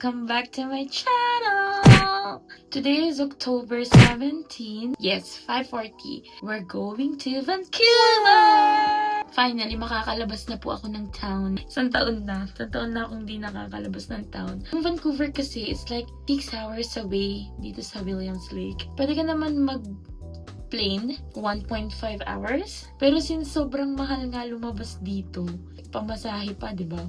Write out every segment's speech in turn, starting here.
Welcome back to my channel! Today is October 17. Yes, 5.40. We're going to Vancouver! Finally, makakalabas na po ako ng town. Isang taon na. Isang taon na akong di nakakalabas ng town. Ang Vancouver kasi is like 6 hours away dito sa Williams Lake. Pwede ka naman mag plane, 1.5 hours. Pero since sobrang mahal nga lumabas dito, pamasahe pa, di ba?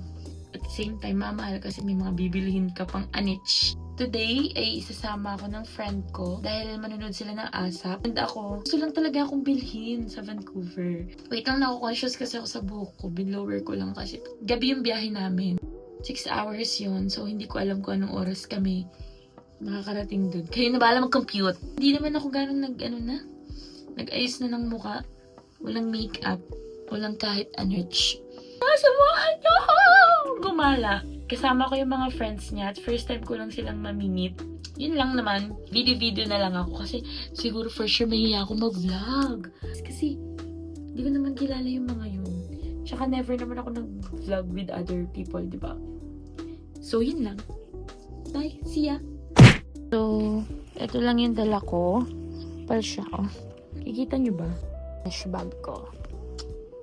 At the same time, mamahal kasi may mga bibilihin ka pang anich. Today ay isasama ako ng friend ko dahil manunod sila ng ASAP. And ako, gusto lang talaga akong bilhin sa Vancouver. Wait lang, ako-conscious kasi ako sa buhok ko. Binlower ko lang kasi gabi yung biyahe namin. 6 hours yon so hindi ko alam kung anong oras kami makakarating doon. Kayo na bahala mag-compute. Hindi naman ako ganong nag, ano na, nag-ayos na ng muka. Walang makeup. Walang kahit anurch. Samahan niyo ako! Gumala. Kasama ko yung mga friends niya at first time ko lang silang mamimit. Yun lang naman. Video-video na lang ako kasi siguro for sure mahiya ako mag-vlog. Kasi hindi ko naman kilala yung mga yun. Tsaka never naman ako nag-vlog with other people, di ba? So, yun lang. Bye. See ya. So, ito lang yung dala ko. Pal siya, oh. Kikita nyo ba? Cash bag ko.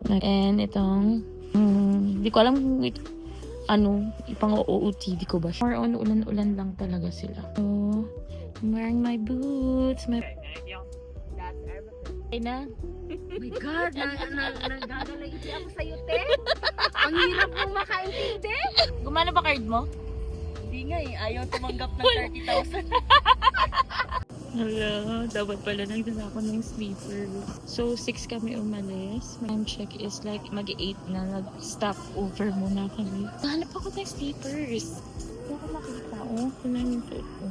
And itong, mm, di ko alam kung ito, ano, ipang OOTD ko ba. More on, ulan-ulan lang talaga sila. So, I'm wearing my boots, my... Ay na? Oh my God, na, na, nagagalagiti ako sa'yo, te. Ang hirap mong makaintindi. Gumana ba card mo? Hindi nga eh, ayaw tumanggap ng 30,000. Hala, dapat pala nagdala ako ng sleeper. So, 6 kami umalis. My time check is like mag-8 na. Nag-stop over muna kami. Nahanap ako ng sleepers. Hindi ako makita. Oh, na yung suot ko.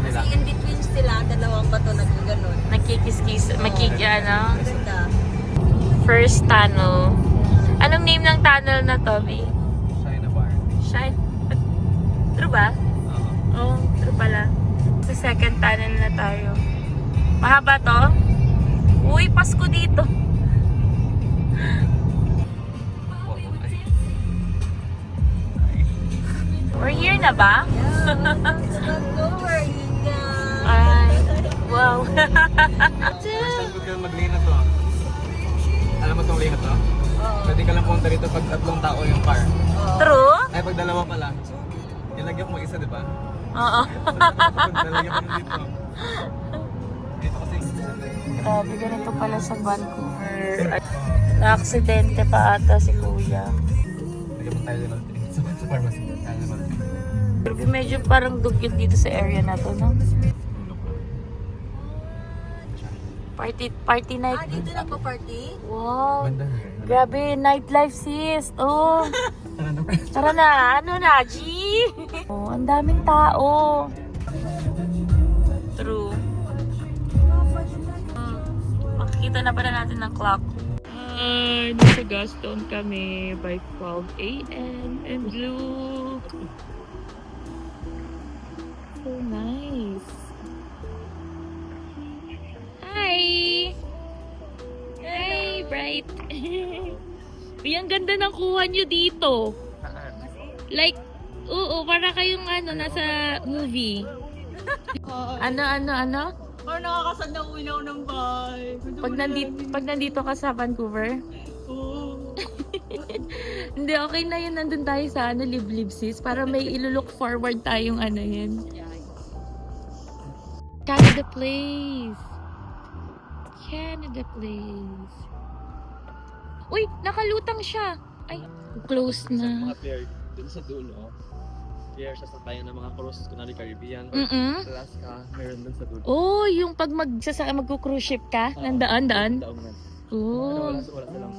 Kasi in between sila, dalawang bato nagkaganon. Nagkikis-kis, magkiki, ano? Ganda. First tunnel. Anong name ng tunnel na to, B? Tayo. Mahaba to? Uy, Pasko dito. We're here na ba? It's. Ay, wow. Time ko kayo to. Alam mo itong lane na to? Pwede ka lang punta rito pag tatlong tao yung car. True? Ay, pag dalawa pa lang. Nilagyan ko mag-isa, di ba? Oo. Nilagyan na dito. Grabe, ganito pala sa Vancouver. Na-aksidente pa ata si Kuya. Pero medyo parang dugyot dito sa area na to, no? Party, party Ah, night. dito lang ba party? Wow. Grabe, nightlife sis. Oh. Tara na. Tara na, ano na, G? Oh, ang daming tao. Makikita na pala natin ng clock. Ay, nasa Gaston kami by 12 a.m. And look! So nice. Hi! Hi, Bright! Uy, ang ganda ng kuha nyo dito. Like, oo, para kayong ano, nasa movie. ano, ano, ano? Parang nakakasad na uwi na ako ng bahay. Pag nandito, pag nandito ka sa Vancouver? Oo. Hindi, okay na yun. Nandun tayo sa ano, live-live sis. Para may ilulook forward tayong ano yun. Canada Place. Canada Place. Uy, nakalutang siya. Ay, close na. mga player dun sa dulo. Player siya sa tayo ng mga cruise, kunwari Caribbean, or Mm-mm. Alaska, meron dun sa dulo. Oh, yung pag magsasa mag-cruise ship ka, Oo. nandaan, daan. Daong na. Ano, Oh. wala, wala silang.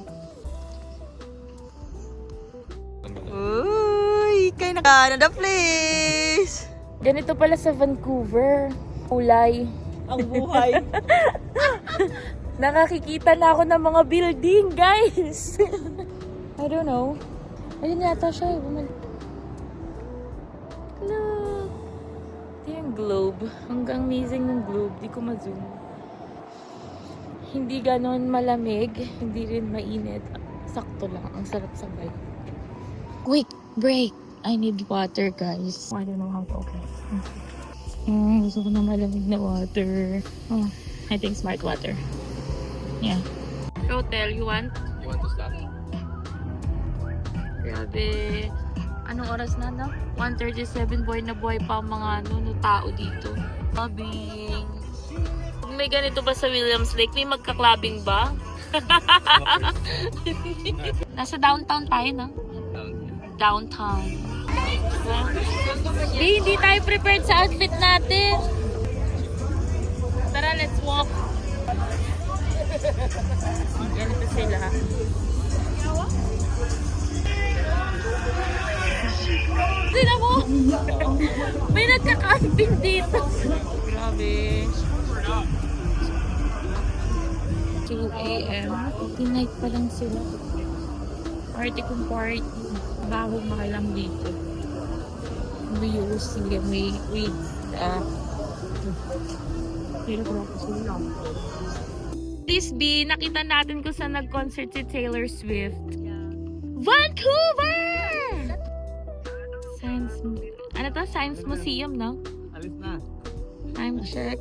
Uy, kay na Canada place. Ganito pala sa Vancouver. Kulay. Ang buhay. Nakakikita na ako ng mga building, guys. I don't know. Ayun yata siya. eh. Bumalik. Globe. Hanggang amazing ng globe. Di ko ma-zoom. Hindi ganon malamig. Hindi rin mainit. Sakto lang. Ang sarap sabay. Wait! Break! I need water, guys. I don't know how to open it. Mm, gusto ko na malamig na water. Oh, I think smart water. Yeah. Hotel, you want? You want to stop? Grabe. Anong oras na, no? 1.37, boy na boy pa mga ano, no, tao dito. Clubbing. May ganito ba sa Williams Lake? May magka-clubbing ba? Nasa downtown tayo, no? Downtown. Di, hindi tayo prepared sa outfit natin. Tara, let's walk. Ganito sila. Sila mo! May nagka-camping dito. Grabe. 2 a.m. Tonight pa lang sila. Party kung party. Bago makalang dito. We use may with uh, pero grabe sila. This B, nakita natin kung saan nag-concert si Taylor Swift. Vancouver! Ano to? Science Museum, no? Alis na. I'm check.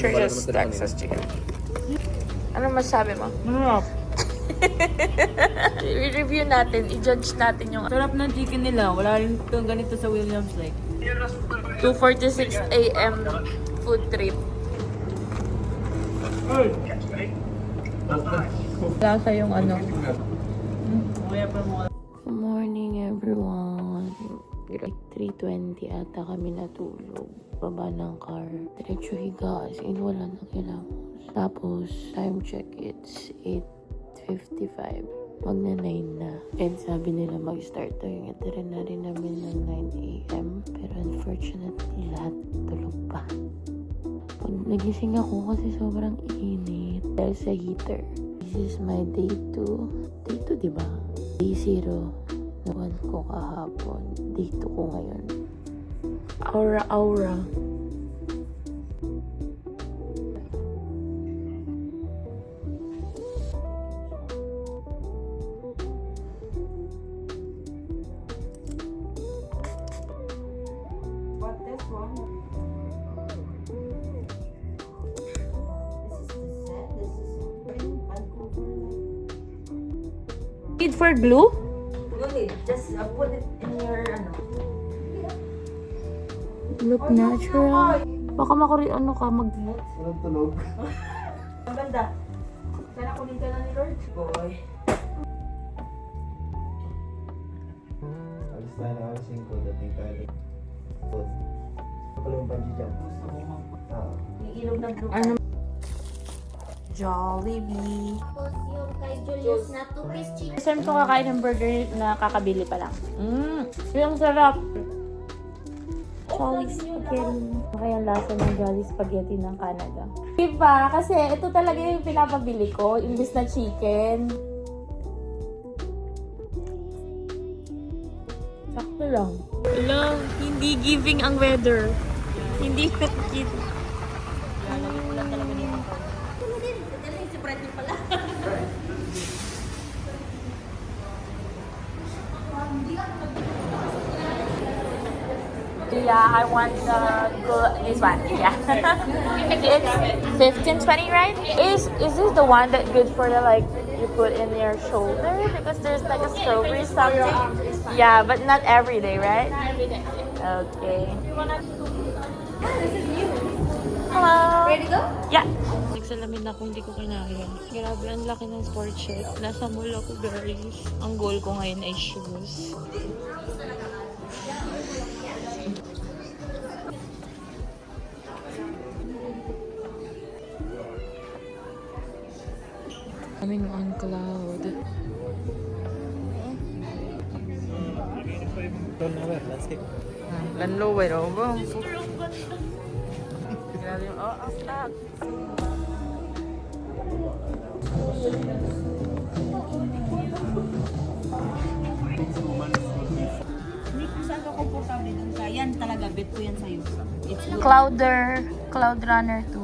Churches, Texas chicken. Ano masabi mo? Masarap. I-review natin, i-judge natin yung Sarap ng chicken nila. Wala rin itong ganito sa Williams Lake. 2.46 a.m. food trip. Lasa yung ano. Pa mo Good morning everyone. Like 3.20 ata kami natulog. Baba ng car. Diretso higa as in wala nang kilamos. Tapos time check it's 8.55. Magna 9 na. And sabi nila mag-start daw yung itinerary namin ng 9 a.m. Pero unfortunately lahat tulog pa. Pag nagising ako kasi sobrang init dahil sa heater. This is my day 2. Day 2, di ba? Day 0. Nawan ko kahapon. 2 ko ngayon. Aura, aura. What this one? This is the set. This is in Vancouver. Need for glue? Uh, put it in your ano. Look natural. Baka makuri ano ka mag... Walang tulog. Ang ganda. Sana kunin ka na ni Lord. Boy. Alis tayo na alas 5. Dating tayo. Food. Pala yung bungee jump. Ah. Yung ilog ng blue. Ano? Jollibee. Tapos yung kay Julius na two-piece chicken. First time ko kakain ng burger na kakabili pa lang. Mmm, yung sarap. Jolly Spaghetti. Kaya ang lasa ng Jolly Spaghetti ng Canada. Diba? Kasi ito talaga yung pinapabili ko, imbis na chicken. Sakto lang. Hello, hindi giving ang weather. Hindi giving. Yeah, I want the gul- this one. Yeah, it's fifteen twenty, right? Is is this the one that good for the like you put in your shoulder because there's like a strawberry something? Yeah, but not every day, right? Not every day. Okay. Hello. Ready to go? Yeah. Nagsalamin ako, hindi ko kinaya. Grabe, ang laki ng sport shirt. Nasa mall ako, guys. Ang goal ko ngayon ay shoes. Coming on cloud. Lanlo, pero ba? Grabe yung, oh, ang tag. Hindi kung saan ka komportable dun sa, yan talaga, bet ko yan sa'yo. It's good. Clouder, Cloud Runner 2.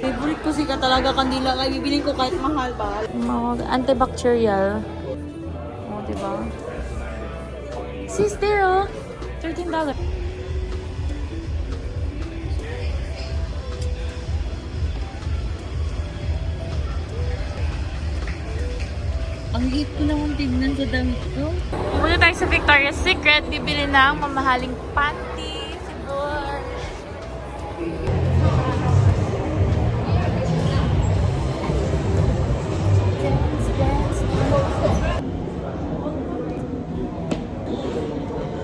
Favorite ko si ka talaga kandila kaya bibilin ko kahit mahal ba. Mga antibacterial. Oh, diba? Sis, there, oh. $13. Ang hit ko naman tignan sa damit ko. Pumunta tayo sa Victoria's Secret. Bibili ng mamahaling panty.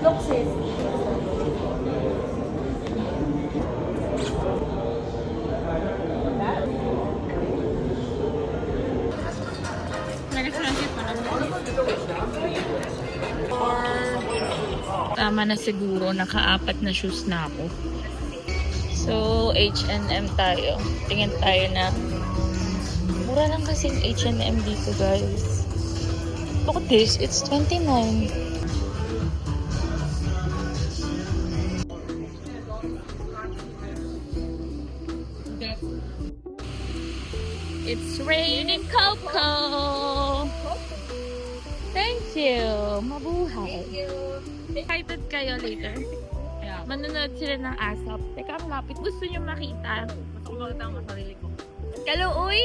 Look, sis. Tama na siguro, nakaapat na shoes na ako. So, H&M tayo. Tingin tayo na mura lang kasing H&M dito, guys. Look at this, it's 29. Kayo later? Yeah. Manonood sila ng ASAP. Teka, ang lapit. Gusto nyo makita? Makita ang sarili ko. Kaluoy?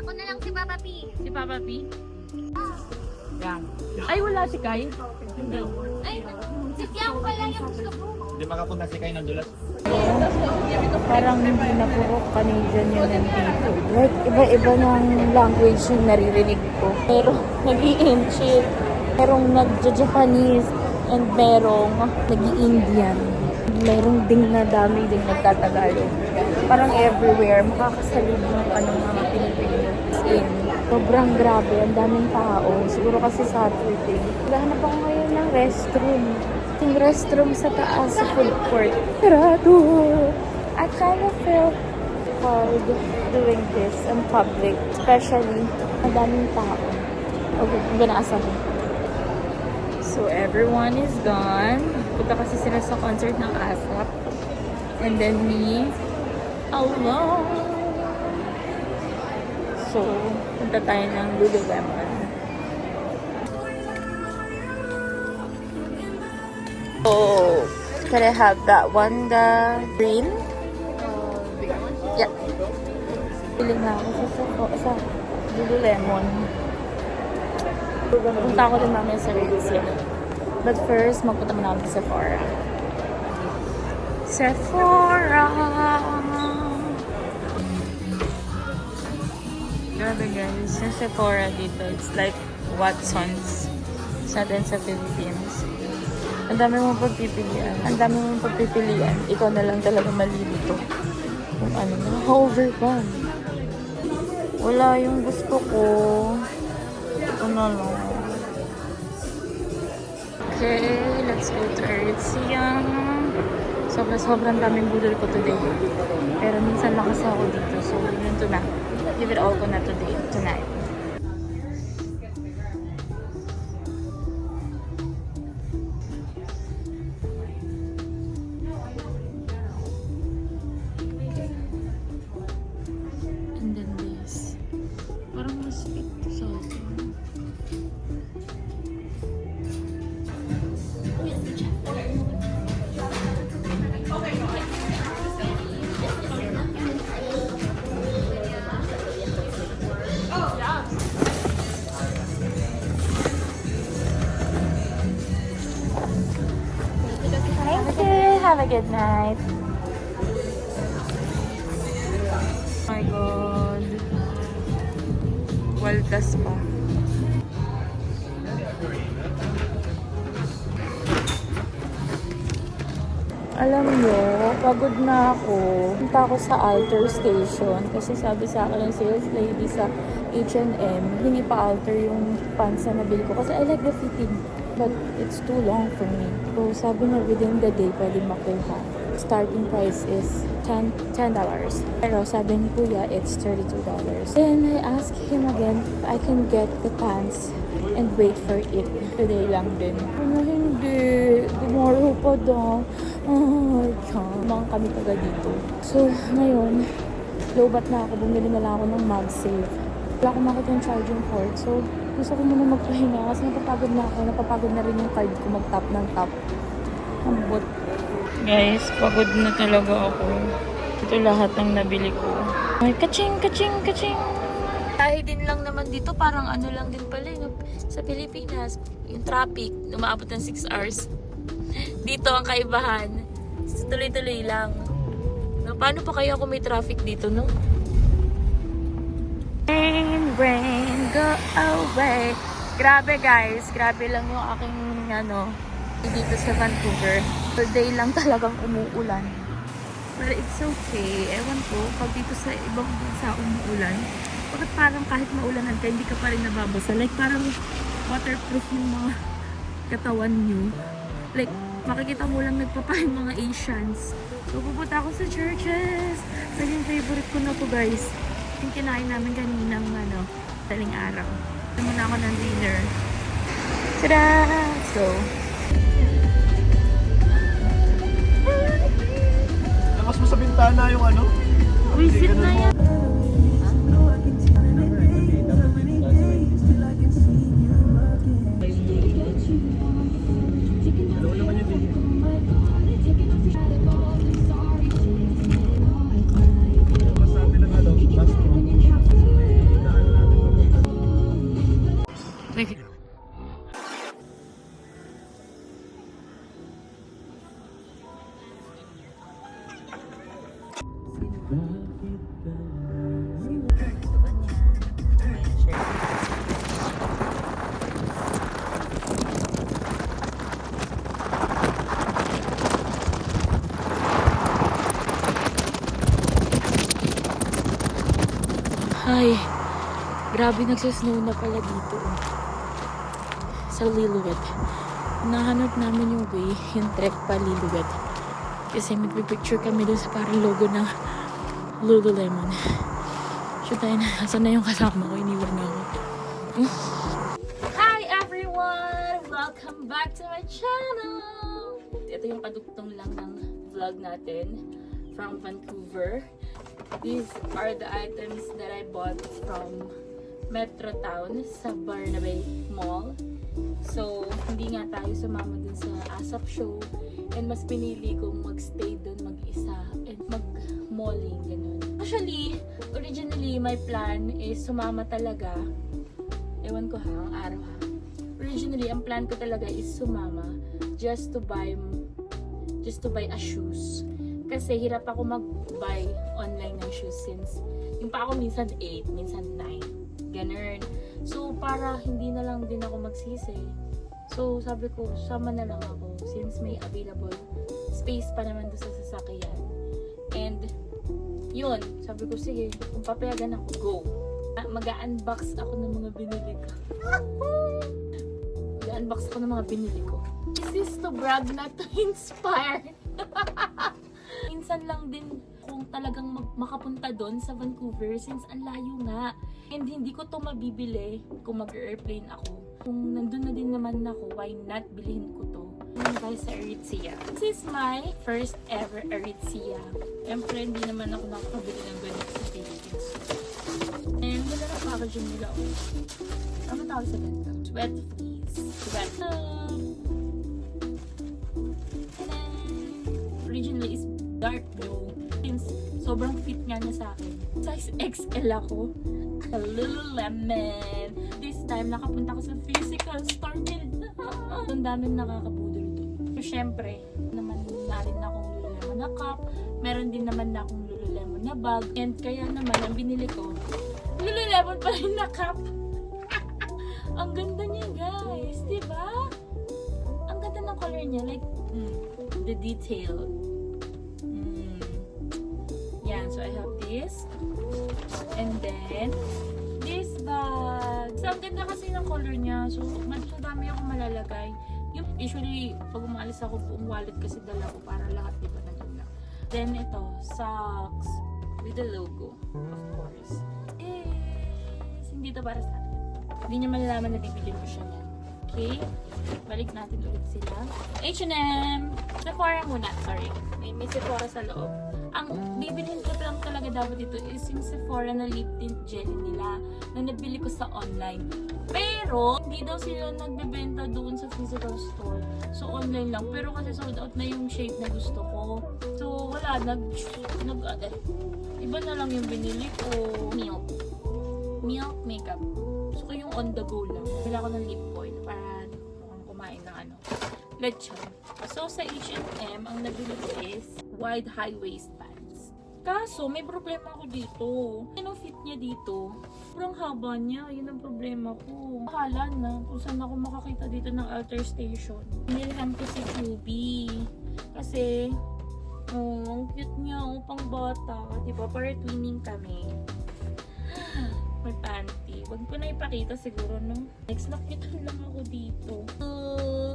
Ako na lang si Papa P. Si Papa P? Yan. Ay, wala si Kai. Ay, si Tiang pala yung gusto ko. Hindi makapunta si Kay ng dulas. Parang hindi na puro Canadian yun nandito. Like, iba-iba ng language yung naririnig ko. Pero, nag-i-Enchit. Merong nag-Japanese. And merong nag-i-Indian. Merong ding na dami ding nagtatagalog. Parang everywhere, makakasalubong ka ng mga Pilipino. In, sobrang grabe, ang daming tao. Siguro kasi Saturday. Naghahanap ako ngayon ng restroom. Yung restroom sa taas sa food court. Sarado! I kind of feel hard doing this in public. Especially, ang daming tao. Okay, I'm gonna ask something. So, everyone is gone. Punta kasi sila sa concert ng ASAP. And then me, alone. So, punta tayo ng Lululemon. Oh, can I have that one, the green? Yeah. Piling na ako sa, sa, sa Lululemon. Punta ako din namin sa Ritzia. But first, magpunta muna kami sa Sephora. Sephora! Grabe guys, yung Sephora dito, it's like Watson's sa atin sa Philippines. Ang dami mong pagpipilian. Ang dami mong pagpipilian. Ikaw na lang talaga malilito. Kung ano, naka-overcome. Wala yung gusto ko. Na lang. Okay, let's go to Aritzia. Sobra-sobrang daming budol ko today. Pero minsan lang kasi ako dito. So, yun to na. Give it all ko na today, tonight. Night. Oh my God. Waldas pa. Alam nyo, pagod na ako. Punta ako sa alter station kasi sabi sa akin ng sales lady sa H&M, hindi pa alter yung pants na nabili ko kasi I like the fitting. But it's too long for me. So sabi niya within the day pwede makuha. Starting price is 10 $10. Pero sabi ni kuya, it's $32. Then I asked him again if I can get the pants and wait for it today lang din. Ano hindi? Tomorrow pa daw. Oh, yan. Mga kami taga dito. So, ngayon, lowbat na ako. Bumili na lang ako ng MagSafe. Wala akong makita yung charging port. So, gusto ko muna magpahinga kasi napapagod na ako. Napapagod na rin yung card ko mag-tap ng tap. Ang bot. Guys, pagod na talaga ako. Ito lahat ng nabili ko. Ay, kaching, kaching, kaching. Dahil din lang naman dito, parang ano lang din pala no? sa Pilipinas. Yung traffic, umaabot ng 6 hours. Dito ang kaibahan. Tuloy-tuloy lang. No, paano pa kaya kung may traffic dito, no? Rain, rain, go away. Grabe guys, grabe lang yung aking ano, dito sa Vancouver. Per day lang talagang umuulan. But it's okay. Ewan ko, pag dito sa ibang bansa umuulan, bakit parang kahit maulanan ka, hindi ka pa rin nababasa? Like parang waterproof yung mga katawan nyo. Like, makikita mo lang nagpapa yung mga Asians. So, pupunta ako sa churches. Naging favorite ko na to guys. Yung kinain namin kaninang ano, taling araw. Ito muna ako ng dinner. Tada! Let's mo sa bintana yung ano? Visit na yan. Grabe nagsasnow na pala dito. Sa Lillooet. Nahanap namin yung way, yung trek pa Lillooet. Kasi magpipicture kami doon sa parang logo ng Lululemon. Shoot tayo na. Asan na yung kasama ko? Iniwan na ako. Hi everyone! Welcome back to my channel! Ito yung kadugtong lang ng vlog natin from Vancouver. These are the items that I bought from Metro Town sa Barnaby Mall. So, hindi nga tayo sumama dun sa ASAP show and mas pinili kong magstay dun mag-isa and mag-malling, ganun. Actually, originally, my plan is sumama talaga. Ewan ko ha, ang araw ha. Originally, ang plan ko talaga is sumama just to buy just to buy a shoes. Kasi hirap ako mag-buy online ng shoes since yung pa ako minsan 8, minsan 9. Ganun. So, para hindi na lang din ako magsisi. So, sabi ko, sama na lang ako since may available space pa naman doon sa sasakyan. And, yun, sabi ko, sige, kung papayagan ako, go. Mag-unbox ako ng mga binili ko. Mag-unbox ako ng mga binili ko. Is this to brag not to inspire? Minsan lang din kung talagang makapunta doon sa Vancouver since ang layo nga. And hindi ko to mabibili kung mag-airplane ako. Kung nandun na din naman ako, why not bilhin ko to? Yun guys sa Aritzia. This is my first ever Aritzia. Siyempre, hindi naman ako nakakabili ng ganito sa Philippines. And wala na packaging nila. Oh. Ano tawag sa ganito? Sweat fleece. Sweat. Originally is dark blue. Since sobrang fit nga niya sa akin. Size XL ako. A little lemon. This time, nakapunta ko sa physical store nila. Ang daming nakakabudol doon. So, syempre, naman na rin akong Lululemon na cup. Meron din naman na akong Lululemon na bag. And kaya naman, ang binili ko, Lululemon pa rin na cup. ang ganda niya, guys. Diba? Ang ganda ng color niya. Like, mm, the detail. Then, this bag. So, ang ganda kasi ng color niya. So, madami ako malalagay. Yung, usually, pag umalis ako, buong wallet kasi dala ko para lahat di ba nandun lang. Then, ito, socks with the logo, of course. Eh, hindi to para sa akin. Hindi niya malalaman na bibili ko siya niyan. Okay. Balik natin ulit sila. H&M! Sephora muna. Sorry. May, may Sephora sa loob. Ang bibilhin ko lang talaga dapat dito is yung Sephora na lip tint jelly nila na nabili ko sa online. Pero, hindi daw sila nagbebenta doon sa physical store. So, online lang. Pero kasi sold out na yung shade na gusto ko. So, wala. Nag, nag, eh, iba na lang yung binili ko. Milk. Milk makeup. Gusto ko yung on the go lang. Wala ko ng lip oil para kumain ng ano. Lechon. So, sa H&M, ang nabili ko is wide high waist. Kaso, may problema ako dito. Anong fit niya dito? Sobrang haba niya. Yun ang problema ko. Bahala na kung saan ako makakita dito ng alter station. Binilhan ko si Chubby. Kasi, oh, ang cute niya. Oh, pang bata. Diba? Para twinning kami. May panty. Huwag ko na ipakita siguro, no? Next, nakitan lang ako dito. Uh,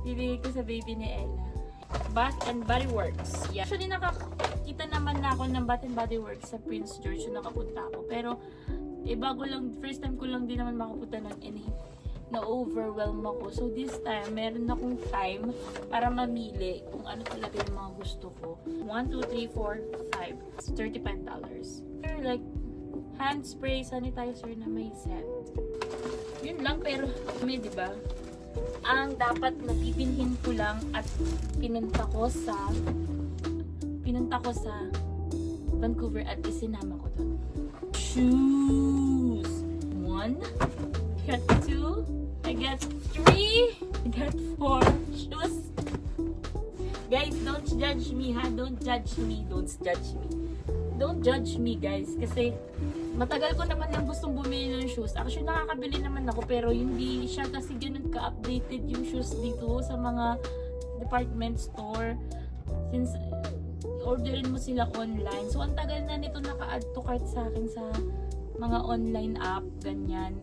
bibigay ko sa baby ni Ella. Bath and Body Works. Yeah. Actually, nakakita naman na ako ng Bath and Body Works sa Prince George yung nakapunta ako. Pero, eh, bago lang, first time ko lang din naman makapunta ng any na-overwhelm ako. So, this time, meron akong time para mamili kung ano talaga yung mga gusto ko. 1, 2, 3, 4, 5. It's $35. Pero like, hand spray sanitizer na may set. Yun lang, pero may, di ba? Ang dapat na pipinhin ko lang at pinunta ko sa pinunta ko sa Vancouver at isinama ko doon. Shoes! One, I got two, I got three, I got four shoes. Guys, don't judge me ha. Don't judge me. Don't judge me. Don't judge me guys. Kasi matagal ko naman yung gustong bumili ng shoes. Actually, nakakabili naman ako pero hindi siya kasi ganun ka-updated yung shoes dito sa mga department store. Since orderin mo sila online. So, ang tagal na nito naka-add to cart sa akin sa mga online app, ganyan.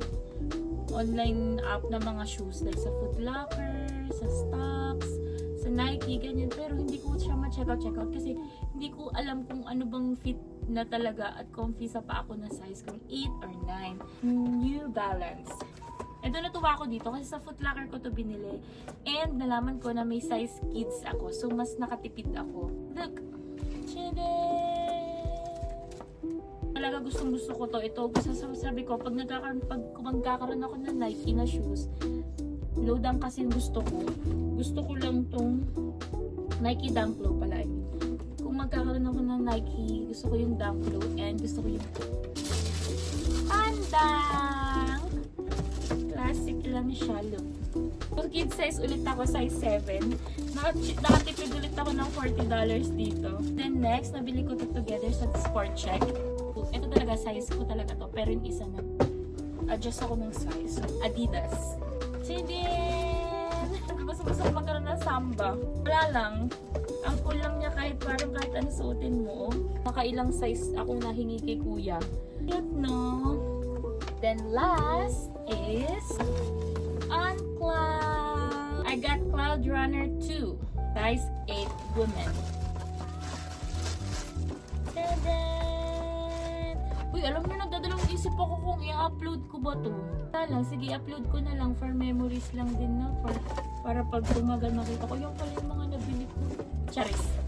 Online app na mga shoes like sa Foot Locker, sa Stocks, sa Nike, ganyan. Pero hindi ko siya ma-check out, check out kasi hindi ko alam kung ano bang fit na talaga at comfy sa pa ako na size kung 8 or 9. New Balance. Ito natuwa ako dito kasi sa Foot Locker ko to binili. And nalaman ko na may size kids ako. So mas nakatipid ako. Look! Tcharam! Talaga gustong gusto ko to. Ito, gusto sabi ko, pag nagkakaroon, pag magkakaroon ako ng Nike na shoes, low down kasi gusto ko. Gusto ko lang tong Nike Dunk Low pala. Magkakaroon ako ng Nike, gusto ko yung Dunk Low and gusto ko yung Pandang! Classic lang siya, look. Kung kid size ulit ako, size 7. Naka- Nakatipid ulit ako ng $40 dito. Then next, nabili ko to together sa Sport Check. Ito talaga, size ko talaga to. Pero yung isa na, adjust ako ng size. So, Adidas. Chidin! Gusto ko magkaroon ng samba. Wala lang. Parang kahit ano suotin mo. Nakailang size ako nahingi kay kuya. Cute no? Then last is on Cloud. I got Cloud Runner 2. Size 8 women. Tadaan! Uy, alam niyo, nagdadalawang isip ako kung i-upload ko ba to. Lang, sige, upload ko na lang for memories lang din na. For, para pag tumagal makita ko, yung pala yung mga nabili ko. Charis.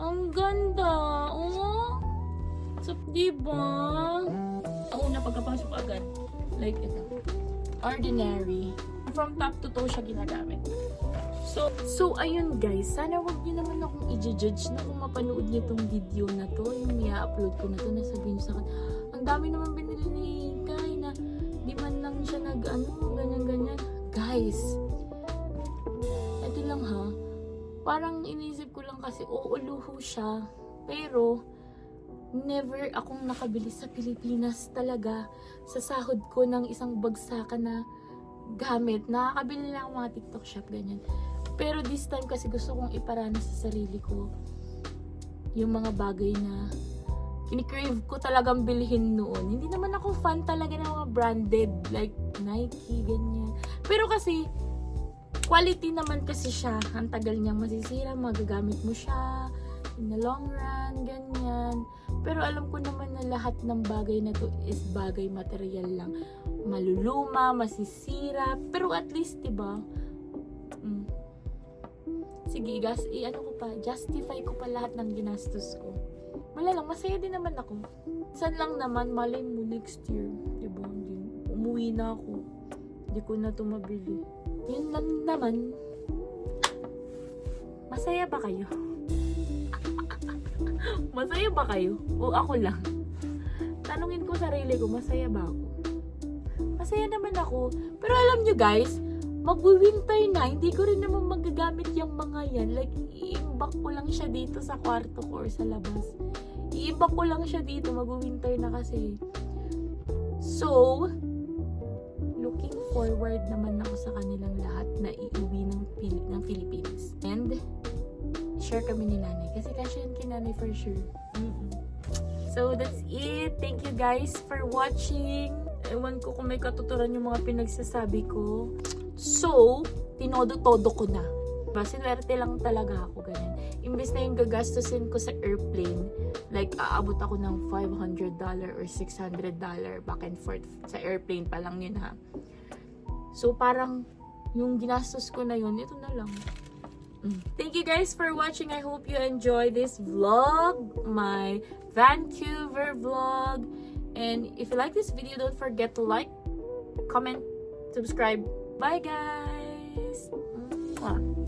Ang ganda! Oh! So, di ba? Ang una pagkapasok agad. Like ito. Ordinary. From top to toe siya ginagamit. So, so ayun guys, sana wag niyo naman akong i-judge na kung mapanood niyo tong video na to, yung i-upload ko na to, nasabihin niyo sa akin, ang dami naman binili ni Kai na di man lang siya nag ano, ganyan-ganyan. Guys, ito lang ha, parang inisip ko lang kasi, oo, luho siya. Pero, never akong nakabili sa Pilipinas talaga sa sahod ko ng isang bagsakan na gamit. Nakakabili lang ako mga TikTok shop, ganyan. Pero this time kasi gusto kong iparana sa sarili ko yung mga bagay na kinikrave ko talagang bilhin noon. Hindi naman ako fan talaga ng mga branded like Nike, ganyan. Pero kasi, quality naman kasi siya. Ang tagal niyang masisira, magagamit mo siya in the long run, ganyan. Pero alam ko naman na lahat ng bagay na to is bagay material lang. Maluluma, masisira, pero at least, 'di ba? Mm. Sige, gas, i ano ko pa, justify ko pa lahat ng ginastos ko. Wala lang, masaya din naman ako. San lang naman, malay mo next year, 'di ba? Hindi, umuwi na ako. Hindi ko na to mabili. Yun lang naman. Masaya ba kayo? masaya ba kayo? O ako lang? Tanungin ko sarili ko, masaya ba ako? Masaya naman ako. Pero alam nyo guys, magwi-winter na, hindi ko rin naman magagamit yung mga yan. Like, i-imbak ko lang siya dito sa kwarto ko or sa labas. I-imbak ko lang siya dito, magwi-winter na kasi. So, forward naman ako sa kanilang lahat na iuwi ng, Pil- ng Philippines. And, share kami ni nanay. Kasi kasya yun kay nanay for sure. Mm-mm. So, that's it. Thank you guys for watching. Ewan ko kung may katuturan yung mga pinagsasabi ko. So, tinodo-todo ko na. Diba? Sinwerte lang talaga ako ganyan. Imbes na yung gagastusin ko sa airplane, like aabot ako ng $500 or $600 back and forth sa airplane pa lang yun ha. So, parang yung ginastos ko na yun, ito na lang. Mm. Thank you guys for watching. I hope you enjoy this vlog, my Vancouver vlog. And if you like this video, don't forget to like, comment, subscribe. Bye guys! Mwah.